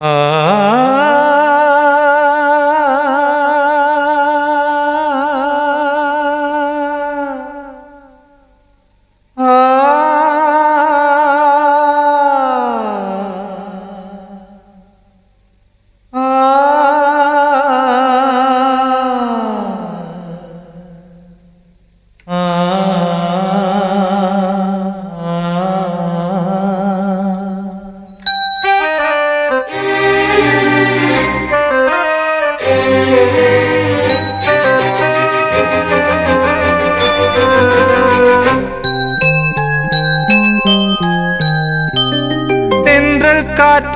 啊。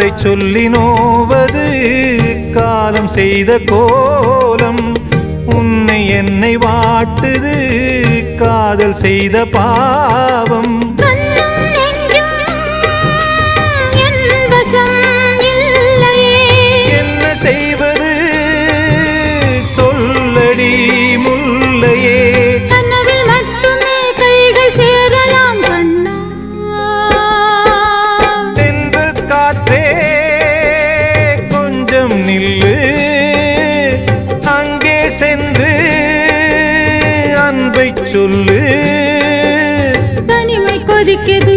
யாரை சொல்லி நோவது காலம் செய்த கோலம். உன்னை என்னை வாட்டுது காதல் செய்த பாவம். நில்லு. அங்கே சென்று அன்பை சொல்லு. தனிமை கொதிக்குது.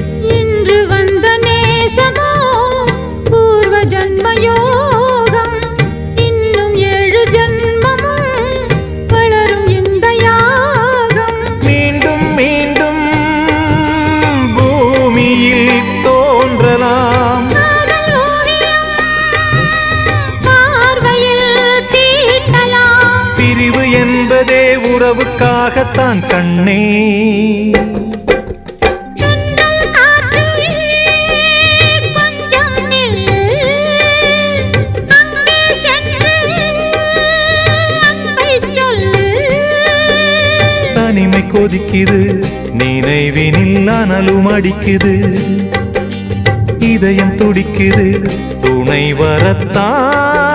அன்பை சொல்லு. தனிமை கொதிக்குது நினைவினில் அனலும் அடிக்குது. இதயம் துடிக்குது துணை வரத்தான்.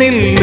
നിൽ